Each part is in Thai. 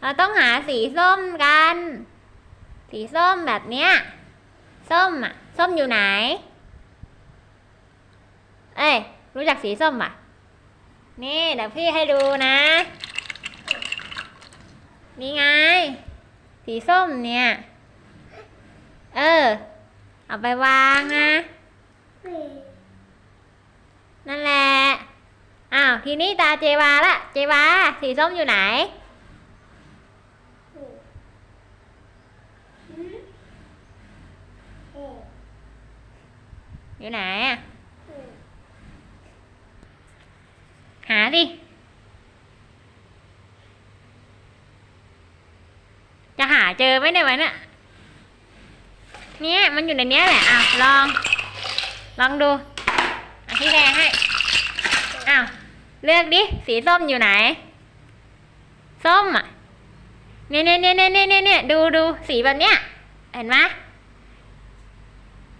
เราต้องหาสีส้มกัน สีส้มแบบเนี้ย ส้มอะ ส้มอยู่ไหน เอ้ย รู้จักสีส้มป่ะ นี่เดี๋ยวพี่ให้ดูนะ นี่ไง สีส้มเนี่ย เออ เอาไปวางนะ นั่นแหละ อ้าว ทีนี้ตาเจวาละ เจวา สีส้มอยู่ไหน อยู่ไหนอะหาดิจะหาเจอไหมเนี่ยวะเนี่ยเนี่ยมันอยู่ในเนี้ยแหละอะลอง ลองดูอะพี่แดงให้อ้าวเลือกดิ สีส้มอยู่ไหน ส้มอะเนี่ยเนี่ยเนี่ยเนี่ยเนี่ยเนี่ยดูดูสีแบบเนี้ย เห็นไหม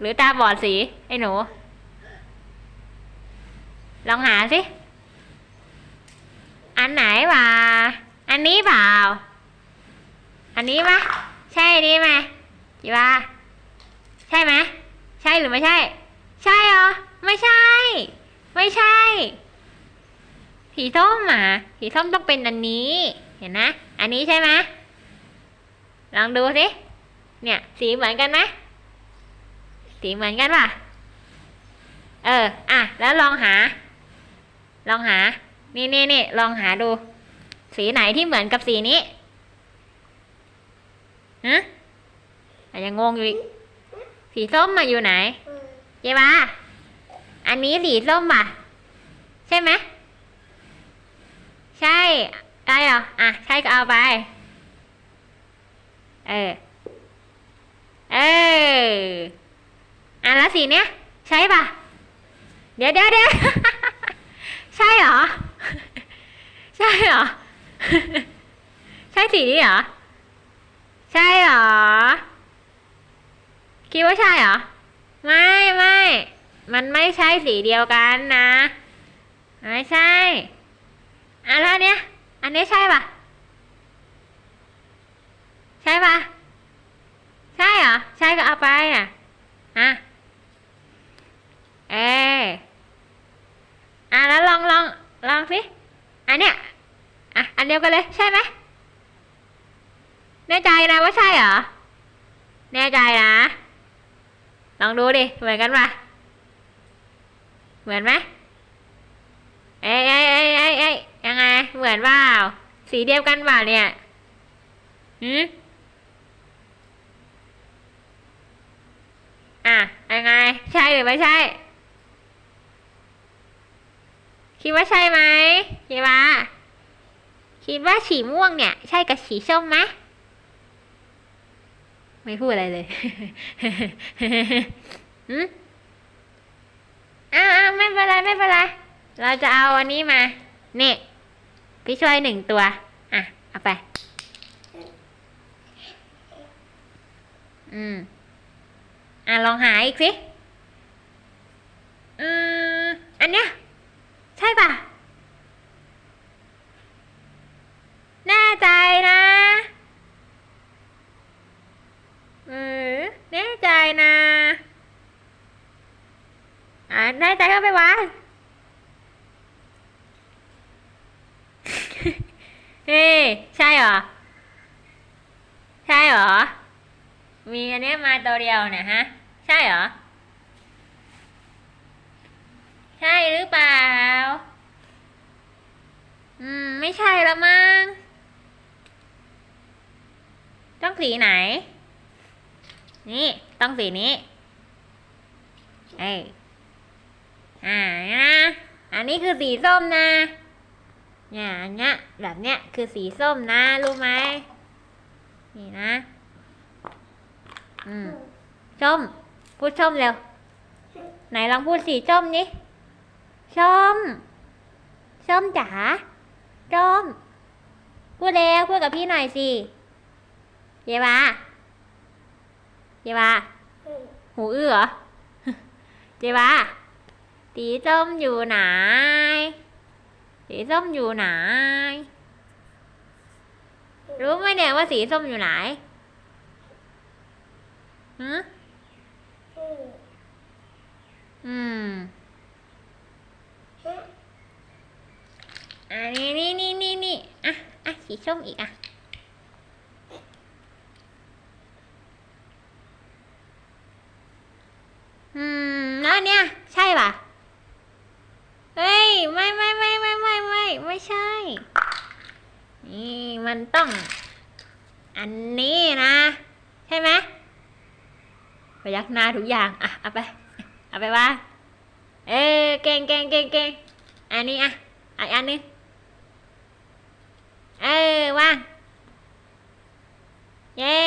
หรือตาบอดสีไอ้หนู ลองหาสิ อันไหนวะอันนี้เปล่า อันนี้ปะใช่นี่ไหมจีว่าใช่ไหมใช่หรือไม่ใช่ ใช่เหรอ ไม่ใช่ ไม่ใช่สีส้มอะสีส้มต้องเป็นอันนี้ เห็นนะ อันนี้ใช่ไหมลองดูสิ เนี่ย สีเหมือนกันไหม สีเหมือนกันป่ะ เออ อะ แล้วลองหา ลองหา นี่นี่นี่ลองหาดู สีไหนที่เหมือนกับสีนี้ฮะอาจจะงงอยู่อีก สีส้มมาอยู่ไหนเจ๊บ้าอันนี้สีส้มป่ะ ใช่ไหม ใช่ ได้เหรอ อะ ใช่ก็เอาไป เออ เออ อะแล้วสีเนี้ยใช่ป่ะเดี๋ยวเดี๋ยวเดี๋ยว ใช่เหรอ ใช่เหรอ ใช่สีนี้เหรอ ใช่เหรอ คิดว่าใช่เหรอ ไม่ไม่ มันไม่ใช่สีเดียวกันนะไม่ใช่อะแล้วอันเนี้ย อันนี้ใช่ป่ะใช่ป่ะใช่เหรอ ใช่ก็เอาไปอะ อะ เอออะแล้วลองลองลอง สิอันเนี้ยอะอันเดียวกันเลยใช่ไหมแน่ใจนะว่าใช่เหรอแน่ใจนะ ลองดูดิเหมือนกันปะเหมือนไหมเอ้ยเอ้ยเอ้ยเอ้ยเอ้ยยังไง เหมือนเปล่าสีเดียวกันเปล่าเนี่ยหืมอะยังไง ใช่หรือไม่ใช่ คิดว่าใช่ไหมคิดว่าคิดว่าสีม่วงเนี่ย ใช่กับสีส้มไหมไม่พูดอะไรเลยหืมอ้าวไม่เป็นไรไม่เป็นไร เราจะเอาอันนี้มานี่พี่ช่วยหนึ่งตัว อะ เอาไป อืม อะ ลองหาอีกสิ อืม อันเนี้ย ใช่ป่ะแน่ใจนะ เออ แน่ใจนะ อ่าแน่ใจก็ไปวางเฮ้ใช่เหรอ ใช่เหรอ มีอันนี้มาตัวเดียวเนี่ยฮะ ใช่เหรอ ใช่หรือเปล่า อืม ไม่ใช่ละมั้ง ต้องสีไหน นี่ ต้องสีนี้ เอ้ยอ่านะอันนี้คือสีส้มนะเนี่ยอันเนี้ยแบบเนี้ยคือสีส้มนะ รู้ไหมนี่นะ อืมส้มพูดส้มเร็ว ไหนลองพูดสีส้มนี้ ส้มส้มจ๋าส้มพูดเร็วพูดกับพี่หน่อยสิเยวาเยวาหูอื้อเหรอเยวาสีส้มอยู่ไหนสีส้มอยู่ไหน รู้ไหมเนี่ยว่าสีส้มอยู่ไหนฮะอืม อืมอันนี้นี่นี่นี่นี่อะอะสีส้มอีกอะอืมแล้วเนี่ย ใช่ป่ะเฮ้ย ไม่ไม่ไม่ไม่ไม่ไม่ไม่ใช่ นี่มันต้อง อันนี้นะ ใช่ไหมพยักหน้าทุกอย่าง อะ เอาไป เอาไปว่า เออเก่งเก่งเก่งเก่งอันนี้อะอะอีกอันนึง เออว่างเย่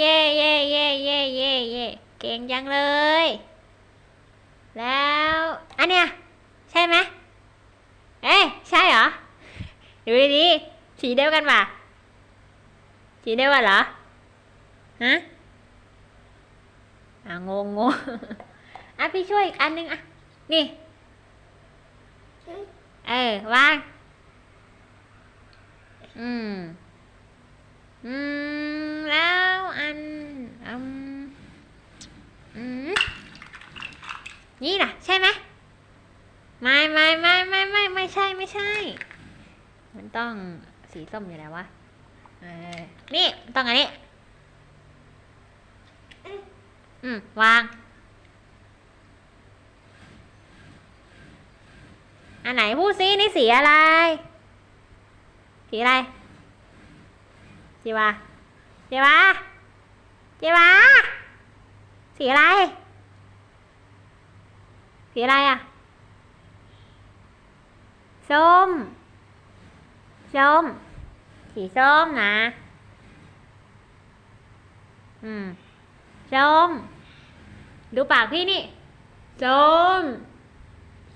เย่เย่เย่เย่เย่เย่เก่งจังเลย แล้วอันเนี้ยใช่ไหมเอ้ยใช่เหรอดูดีๆสีเดียวกันป่ะสีเดียวกันเหรอฮะอะงงงงอะพี่ช่วยอีกอันนึงอะนี่ เออวาง อืม อืม แล้วอันอืมอืมนี่ล่ะ ใช่ไหมไม่ไม่ไม่ไม่ไม่ไม่ใช่ไม่ใช่ มันต้องสีส้มอยู่แล้ววะเออนี่ต้องอันนี้ อืม วาง อันไหนพูดซินี่สีอะไร สีอะไรจีวาจีวาจีวาสีอะไร สีอะไรอะส้มส้มสีส้มนะ อืมส้มดูปากพี่นี่ส้ม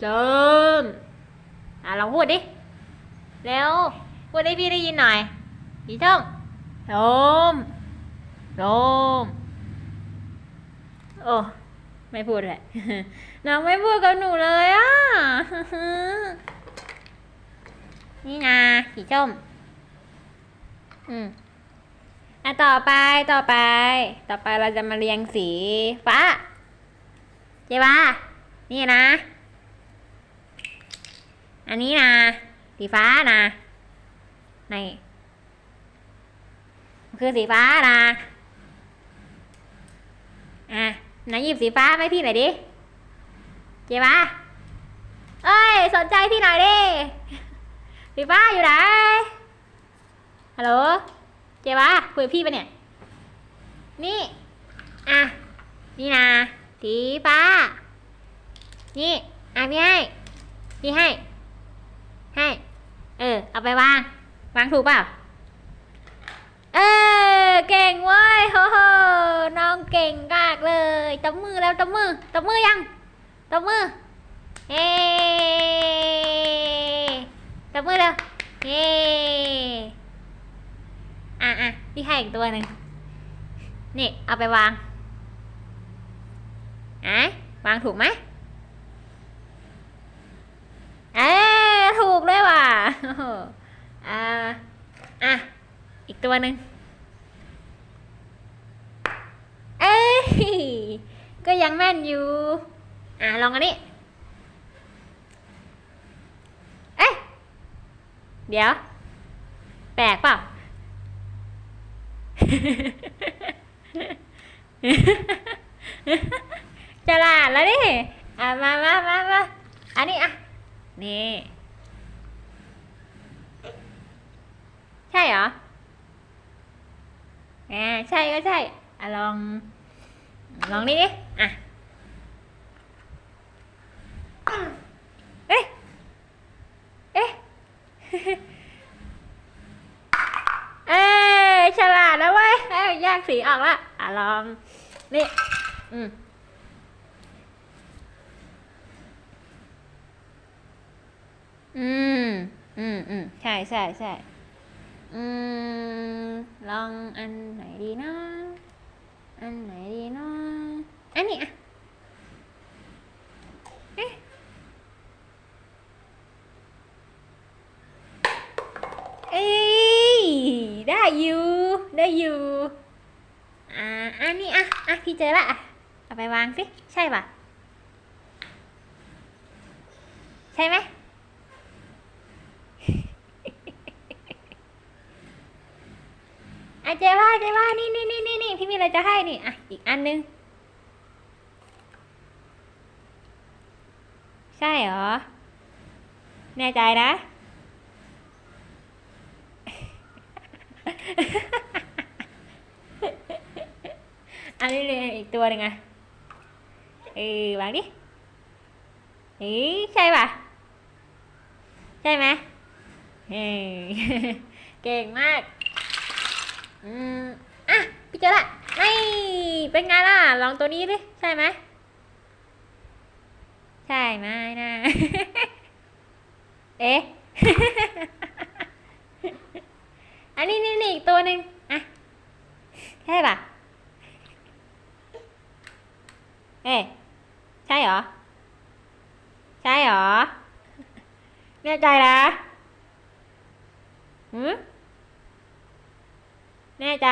ส้มอะลองพูดดิ เร็ว พูดให้พี่ได้ยินหน่อยสีส้มส้มส้มโอ้ไม่พูดเลยน้องไม่พูดกับหนูเลยอะนี่นะสีส้มอืมอะต่อไปต่อไป ต่อไปเราจะมาเรียงสีฟ้าเจ๊ว่านี่นะ อันนี้นะ สีฟ้านะ นี่คือสีฟ้านะอะไหนหยิบสีฟ้าไหมาให้พี่หน่อยดิ เจ๊ว่าเอ้ย สนใจพี่หน่อยดิ สีฟ้าอยู่ไหน ฮัลโหล เจ๊วะคุยพี่ปะเนี่ย นี่ อะ นี่นะ สีฟ้า นี่ อะพี่ให้ พี่ให้ ให้ เออ เอาไปวาง วางถูกเปล่าเออเก่งเว้ยโหโหน้องเก่งมากเลยตบมือแล้วตบมือตบมือยังตบมือเฮ้ตบมือเร็วเฮ้อะอะพี่ให้อีกตัวหนึ่งนี่เอาไปวางอะวางถูกไหมเอ้ถูกด้วยว่ะ อ่าอะ อีกตัวหนึ่งเอ้ยก็ยังแม่นอยู่ อะ ลองอันนี้ เอ๊ะ เดี๋ยว แปลกเปล่าฉลาดแล้วดิอะมามามามาอันนี้อะ นี่ ใช่เหรออ่าใช่ก็ใช่อะลอง ลองนี่ดิอะเอ๊ะเอ๊ะเอ้ยฉลาดแล้วเว้ยเอ้ยแยกสีออกละอะลอง นี่ อืมอืม อืม อืม ใช่ใช่ใช่ อืมลองอันไหนดีนะ อันไหนดีนะอันนี้อะเอ๊ะเอ้ยได้อยู่ได้อยู่อ่าอันนี้อะอะพี่เจอละอะเอาไปวางสิ ใช่ป่ะใช่ไหม อะเจว่าเจว่านี่นี่นี่นี่นี่พี่มีอะไรจะให้นี่อะอีกอันนึง ใช่เหรอ แน่ใจนะ อันนี้เลยอีกตัวหนึ่งอะเออวางดิเอ้ใช่ป่ะ ใช่ไหมเฮ้เก่งมาก อืมอะพี่เจอละไม่เป็นไงล่ะ ลองตัวนี้ดิ ใช่ไหม ใช่ไหมนะ เอ๊ะ อันนี้นี่นี่อีกตัวหนึ่งอะ ใช่ป่ะเอ๊ะ ใช่เหรอ ใช่เหรอแน่ใจนะหืม แน่ใจ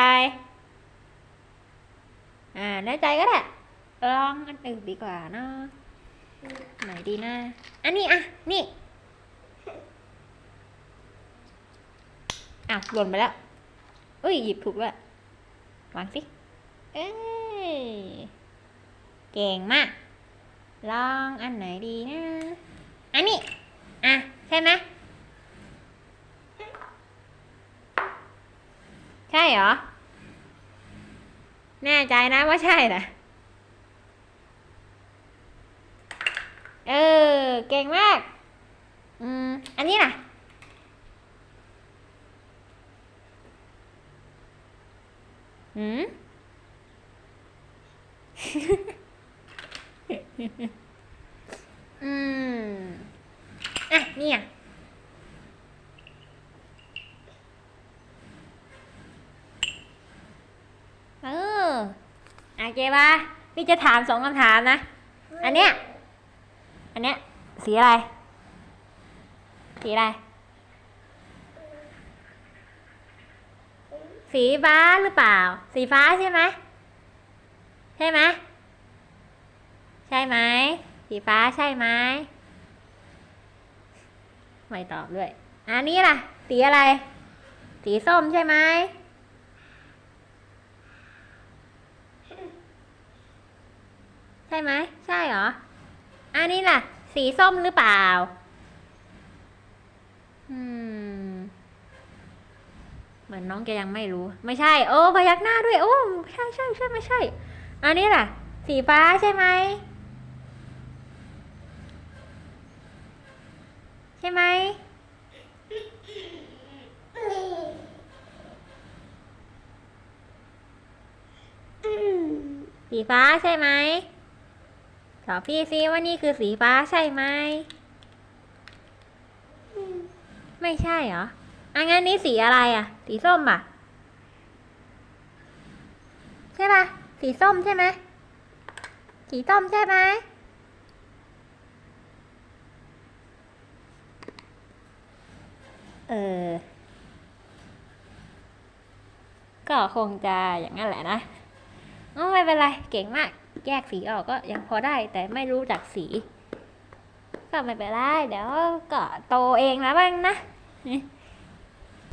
อ่า แน่ใจก็ได้ลองอันอื่นดีกว่าเนาะไหนดีนะอันนี้อะ นี่อ้าวหล่นไปแล้วเอ้ย หยิบถูกแล้ววางสิ เอ้ย เก่งมาก ลองอันไหนดีนะ อันนี้ อะ ใช่ไหม ใช่เหรอ แน่ใจนะว่าใช่นะเออ เก่งมาก อืม อันนี้ล่ะหืม อืม อะ นี่อะ เออโอ เคป่ะพี่จะถามสองคำถามนะ อันเนี้ย อันเนี้ย สีอะไร สีอะไร สีฟ้าหรือเปล่า สีฟ้าใช่ไหม ใช่ไหม ใช่ไหม สีฟ้าใช่ไหม ไม่ตอบด้วย อันนี้ล่ะ สีอะไร สีส้มใช่ไหม ช่ไหมใช่เหรอ อันนี้ล่ะ สีส้มหรือเปล่า อืม เหมือนน้องแกยังไม่รู้ ไม่ใช่ โอ้พยักหน้าด้วย โอ้ใช่ใช่ใช่ไม่ใช่ อันนี้ล่ะ สีฟ้าใช่ไหมใช่ไหมสีฟ้าใช่ไหม ตอบพี่ซิว่านี่คือสีฟ้าใช่ไหม ไม่ใช่เหรออังั้นนี่สีอะไรอะ สีส้มอะ ใช่ป่ะ สีส้มใช่ไหม สีส้มใช่ไหมเออ ก็คงจะอย่างนั้นแหละนะอ๋อไม่เป็นไร เก่งมาก แยกสีออกก็ยังพอได้แต่ไม่รู้จักสี ก็ไม่เป็นไรเดี๋ยวก็โตเองแล้วบ้างนะ